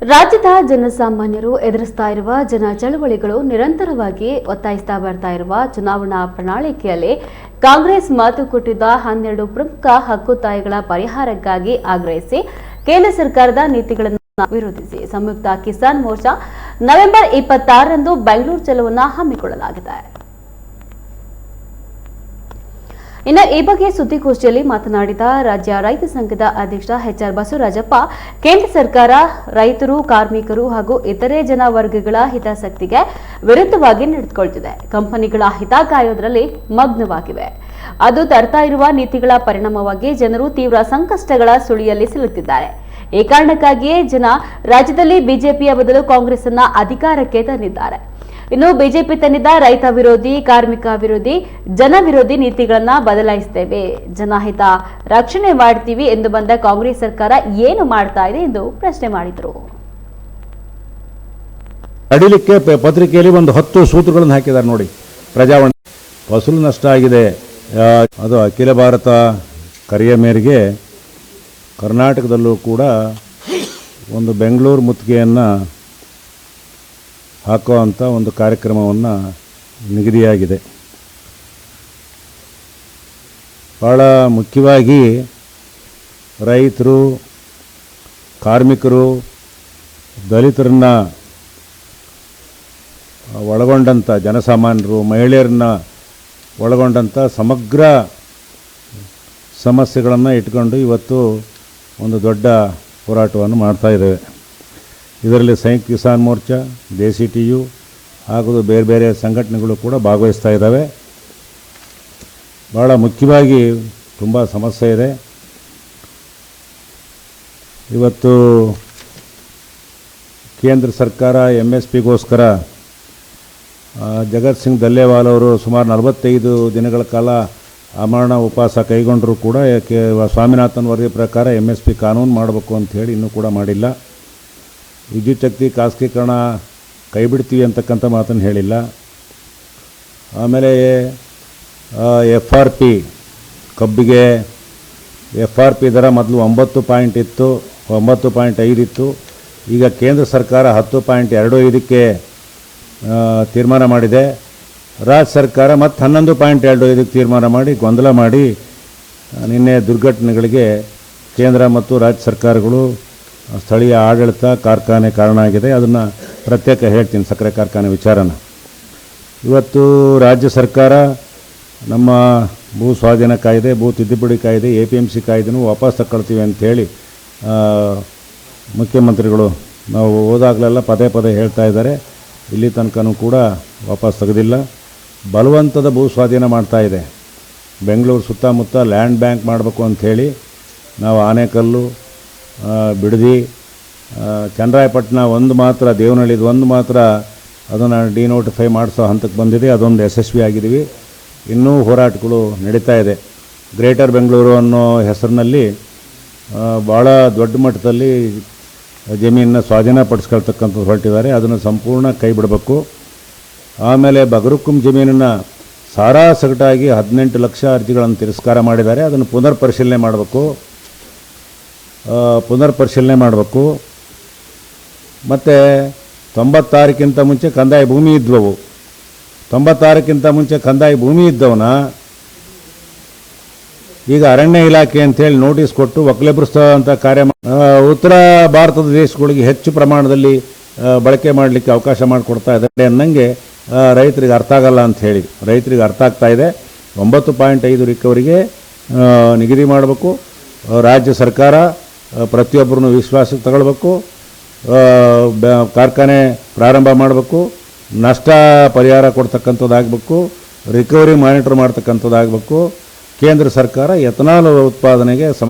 ರಾಜ್ಯದ ಜನಸಾಮಾನ್ಯರು ಎದುರಿಸ್ತಾ ಇರುವ ಜನ ಚಳವಳಿಗಳು ನಿರಂತರವಾಗಿ ಒತ್ತಾಯಿಸ್ತಾ ಬರ್ತಾ ಇರುವ ಚುನಾವಣಾ ಪ್ರಣಾಳಿಕೆಯಲ್ಲಿ ಕಾಂಗ್ರೆಸ್ ಮಾತು ಕೊಟ್ಟಿದ್ದ ಹನ್ನೆರಡು ಪ್ರಮುಖ ಹಕ್ಕುತ್ತಾಯಿಗಳ ಪರಿಹಾರಕ್ಕಾಗಿ ಆಗ್ರಹಿಸಿ ಕೇಂದ್ರ ಸರ್ಕಾರದ ನೀತಿಗಳನ್ನು ವಿರೋಧಿಸಿ ಸಂಯುಕ್ತ ಕಿಸಾನ್ ಮೋರ್ಚಾ ನವೆಂಬರ್ ಇಪ್ಪತ್ತಾರರಂದು ಬೆಂಗಳೂರು ಚಲವನ್ನು ಹಮ್ಮಿಕೊಳ್ಳಲಾಗಿದೆ. ಇನ್ನು ಈ ಬಗ್ಗೆ ಸುದ್ದಿಗೋಷ್ಠಿಯಲ್ಲಿ ಮಾತನಾಡಿದ ರಾಜ್ಯ ರೈತ ಸಂಘದ ಅಧ್ಯಕ್ಷ ಎಚ್ಆರ್ ಬಸವರಾಜಪ್ಪ, ಕೇಂದ್ರ ಸರ್ಕಾರ ರೈತರು, ಕಾರ್ಮಿಕರು ಹಾಗೂ ಇತರೆ ಜನ ವರ್ಗಗಳ ಹಿತಾಸಕ್ತಿಗೆ ವಿರುದ್ಧವಾಗಿ ನಡೆದುಕೊಳ್ತಿದೆ. ಕಂಪನಿಗಳ ಹಿತ ಕಾಯೋದ್ರಲ್ಲಿ ಮಗ್ನವಾಗಿವೆ. ಅದು ತರ್ತಾ ಇರುವ ನೀತಿಗಳ ಪರಿಣಾಮವಾಗಿ ಜನರು ತೀವ್ರ ಸಂಕಷ್ಟಗಳ ಸುಳಿಯಲ್ಲಿ ಸಿಲುಕಿದ್ದಾರೆ ಈ ಕಾರಣಕ್ಕಾಗಿಯೇ ಜನ ರಾಜ್ಯದಲ್ಲಿ ಬಿಜೆಪಿಯ ಬದಲು ಕಾಂಗ್ರೆಸ್ ಅನ್ನ ಅಧಿಕಾರಕ್ಕೆ ತಂದಿದ್ದಾರೆ. ಇನ್ನು ಬಿಜೆಪಿ ತಂದಿದ್ದ ರೈತ ವಿರೋಧಿ, ಕಾರ್ಮಿಕ ವಿರೋಧಿ, ಜನ ವಿರೋಧಿ ನೀತಿಗಳನ್ನ ಬದಲಾಯಿಸ್ತೇವೆ ಜನಹಿತ ರಕ್ಷಣೆ ಮಾಡ್ತೀವಿ ಎಂದು ಬಂದ ಕಾಂಗ್ರೆಸ್ ಸರ್ಕಾರ ಏನು ಮಾಡ್ತಾ ಇದೆ ಎಂದು ಪ್ರಶ್ನೆ ಮಾಡಿದರು. ನಡಿಲಿಕ್ಕೆ ಪತ್ರಿಕೆಯಲ್ಲಿ ಒಂದು ಹತ್ತು ಸೂತ್ರಗಳನ್ನು ಹಾಕಿದ್ದಾರೆ ನೋಡಿ. ಪ್ರಜಾವಾಣಿ ಫಸಲು ನಷ್ಟ ಆಗಿದೆ. ಅದು ಅಖಿಲ ಭಾರತ ಕರೆಯ ಮೇರೆಗೆ ಕರ್ನಾಟಕದಲ್ಲೂ ಕೂಡ ಒಂದು ಬೆಂಗಳೂರು ಮುತ್ತಿಗೆಯನ್ನು ಹಾಕುವಂಥ ಒಂದು ಕಾರ್ಯಕ್ರಮವನ್ನು ನಿಗದಿಯಾಗಿದೆ. ಭಾಳ ಮುಖ್ಯವಾಗಿ ರೈತರು, ಕಾರ್ಮಿಕರು, ದಲಿತರನ್ನ ಒಳಗೊಂಡಂಥ ಜನಸಾಮಾನ್ಯರು, ಮಹಿಳೆಯರನ್ನ ಒಳಗೊಂಡಂಥ ಸಮಗ್ರ ಸಮಸ್ಯೆಗಳನ್ನು ಇಟ್ಕೊಂಡು ಇವತ್ತು ಒಂದು ದೊಡ್ಡ ಹೋರಾಟವನ್ನು ಮಾಡ್ತಾ ಇದ್ದೇವೆ. ಇದರಲ್ಲಿ ಸಂಯುಕ್ತ ಕಿಸಾನ್ ಮೋರ್ಚಾ, ದೇಸಿ ಟಿ ಯು ಹಾಗೂ ಬೇರೆ ಬೇರೆ ಸಂಘಟನೆಗಳು ಕೂಡ ಭಾಗವಹಿಸ್ತಾ ಇದ್ದಾವೆ. ಭಾಳ ಮುಖ್ಯವಾಗಿ ತುಂಬ ಸಮಸ್ಯೆ ಇದೆ. ಇವತ್ತು ಕೇಂದ್ರ ಸರ್ಕಾರ ಎಂ ಎಸ್ ಪಿಗೋಸ್ಕರ ಜಗತ್ ಸಿಂಗ್ ದಲ್ಲೇವಾಲ್ ಅವರು ಸುಮಾರು ನಲವತ್ತೈದು ದಿನಗಳ ಕಾಲ ಅಮರಣ ಉಪವಾಸ ಕೈಗೊಂಡರೂ ಕೂಡ ಸ್ವಾಮಿನಾಥನ್ ವರದಿ ಪ್ರಕಾರ ಎಂ ಎಸ್ ಪಿ ಕಾನೂನು ಮಾಡಬೇಕು ಅಂತ ಹೇಳಿ ಇನ್ನೂ ಕೂಡ ಮಾಡಿಲ್ಲ. ವಿದ್ಯುತ್ ಶಕ್ತಿ ಖಾಸಗೀಕರಣ ಕೈ ಬಿಡ್ತೀವಿ ಅಂತಕ್ಕಂಥ ಮಾತನ್ನು ಹೇಳಿಲ್ಲ. ಆಮೇಲೆ ಎಫ್ ಆರ್ ಪಿ ಕಬ್ಬಿಗೆ ಎಫ್ ಆರ್ ಪಿ ದರ ಮೊದಲು ಒಂಬತ್ತು ಪಾಯಿಂಟ್ ಇತ್ತು, ಒಂಬತ್ತು ಪಾಯಿಂಟ್ ಐದು ಇತ್ತು. ಈಗ ಕೇಂದ್ರ ಸರ್ಕಾರ ಹತ್ತು ಪಾಯಿಂಟ್ ಎರಡು ಐದಕ್ಕೆ ತೀರ್ಮಾನ ಮಾಡಿದೆ. ರಾಜ್ಯ ಸರ್ಕಾರ ಮತ್ತು ಹನ್ನೊಂದು ಪಾಯಿಂಟ್ ಎರಡು ಐದಕ್ಕೆ ತೀರ್ಮಾನ ಮಾಡಿ ಗೊಂದಲ ಮಾಡಿ ನಿನ್ನೆ ದುರ್ಘಟನೆಗಳಿಗೆ ಕೇಂದ್ರ ಮತ್ತು ರಾಜ್ಯ ಸರ್ಕಾರಗಳು ಸ್ಥಳೀಯ ಆಡಳಿತ ಕಾರ್ಖಾನೆ ಕಾರಣ ಆಗಿದೆ. ಅದನ್ನು ಪ್ರತ್ಯೇಕ ಹೇಳ್ತೀನಿ, ಸಕ್ಕರೆ ಕಾರ್ಖಾನೆ ವಿಚಾರನ. ಇವತ್ತು ರಾಜ್ಯ ಸರ್ಕಾರ ನಮ್ಮ ಭೂ ಸ್ವಾಧೀನ ಕಾಯ್ದೆ, ಭೂ ತಿದ್ದುಪಡಿ ಕಾಯ್ದೆ ಎ ಪಿ ಎಂ ಸಿ ಕಾಯ್ದೆನೂ ವಾಪಸ್ ತಗೊಳ್ತೀವಿ ಅಂಥೇಳಿ ಮುಖ್ಯಮಂತ್ರಿಗಳು ನಾವು ಹೋದಾಗಲೆಲ್ಲ ಪದೇ ಪದೇ ಹೇಳ್ತಾ ಇದ್ದಾರೆ. ಇಲ್ಲಿ ತನಕನೂ ಕೂಡ ವಾಪಸ್ ತೆಗೆದಿಲ್ಲ. ಬಲವಂತದ ಭೂ ಸ್ವಾಧೀನ ಮಾಡ್ತಾ ಇದೆ. ಬೆಂಗಳೂರು ಸುತ್ತಮುತ್ತ ಲ್ಯಾಂಡ್ ಬ್ಯಾಂಕ್ ಮಾಡಬೇಕು ಅಂಥೇಳಿ ನಾವು ಆನೇಕಲ್ಲು ಬಿಡದಿ. ಚಂದ್ರಾಯಪಟ್ಟಣ ಒಂದು ಮಾತ್ರ, ದೇವನಹಳ್ಳಿದು ಒಂದು ಮಾತ್ರ ಅದನ್ನು ಡಿನೋಟಿಫೈ ಮಾಡಿಸೋ ಹಂತಕ್ಕೆ ಬಂದಿದೆ. ಅದೊಂದು ಯಶಸ್ವಿ ಆಗಿದ್ದೀವಿ. ಇನ್ನೂ ಹೋರಾಟಗಳು ನಡೀತಾ ಇದೆ. ಗ್ರೇಟರ್ ಬೆಂಗಳೂರು ಅನ್ನೋ ಹೆಸರಿನಲ್ಲಿ ಭಾಳ ದೊಡ್ಡ ಮಟ್ಟದಲ್ಲಿ ಜಮೀನನ್ನ ಸ್ವಾಧೀನಪಡಿಸ್ಕೊಳ್ತಕ್ಕಂಥದ್ದು ಹೊರಟಿದ್ದಾರೆ. ಅದನ್ನು ಸಂಪೂರ್ಣ ಕೈ ಬಿಡಬೇಕು. ಆಮೇಲೆ ಬಗರುಕುಂ ಜಮೀನನ್ನು ಸಾರಾ ಸಗಟಾಗಿ ಹದಿನೆಂಟು ಲಕ್ಷ ಅರ್ಜಿಗಳನ್ನು ತಿರಸ್ಕಾರ ಮಾಡಿದ್ದಾರೆ. ಅದನ್ನು ಪುನರ್ ಪರಿಶೀಲನೆ ಮಾಡಬೇಕು. ಪುನರ್ ಪರಿಶೀಲನೆ ಮಾಡಬೇಕು. ಮತ್ತು ತೊಂಬತ್ತಾರಕ್ಕಿಂತ ಮುಂಚೆ ಕಂದಾಯ ಭೂಮಿ ಇದ್ದವು. ತೊಂಬತ್ತಾರಕ್ಕಿಂತ ಮುಂಚೆ ಕಂದಾಯ ಭೂಮಿ ಇದ್ದವನ, ಈಗ ಅರಣ್ಯ ಇಲಾಖೆ ಅಂತೇಳಿ ನೋಟಿಸ್ ಕೊಟ್ಟು ಅಂತ ಕಾರ್ಯ ಉತ್ತರ ಭಾರತದ ದೇಶಗಳಿಗೆ ಹೆಚ್ಚು ಪ್ರಮಾಣದಲ್ಲಿ ಬಳಕೆ ಮಾಡಲಿಕ್ಕೆ ಅವಕಾಶ ಮಾಡಿಕೊಡ್ತಾ ಇದ್ದಾರೆ ಅನ್ನಂಗೆ ರೈತರಿಗೆ ಅರ್ಥ ಆಗಲ್ಲ ಅಂತ ಹೇಳಿ. ರೈತರಿಗೆ ಅರ್ಥ ಆಗ್ತಾ ಇದೆ. ಒಂಬತ್ತು ಪಾಯಿಂಟ್ ಐದು ರಿಕವರಿಗೆ ನಿಗದಿ ಮಾಡಬೇಕು. ರಾಜ್ಯ ಸರ್ಕಾರ ಪ್ರತಿಯೊಬ್ಬರನ್ನು ವಿಶ್ವಾಸಕ್ಕೆ ತಗೊಳ್ಬೇಕು. ಕಾರ್ಖಾನೆ ಪ್ರಾರಂಭ ಮಾಡಬೇಕು. ನಷ್ಟ ಪರಿಹಾರ ಕೊಡ್ತಕ್ಕಂಥದ್ದಾಗಬೇಕು. Recovery monitor ಮಾಡ್ತಕ್ಕಂಥದ್ದಾಗಬೇಕು. ಕೇಂದ್ರ ಸರ್ಕಾರ ಎಥನಾಲ್ ಉತ್ಪಾದನೆಗೆ ಸಮ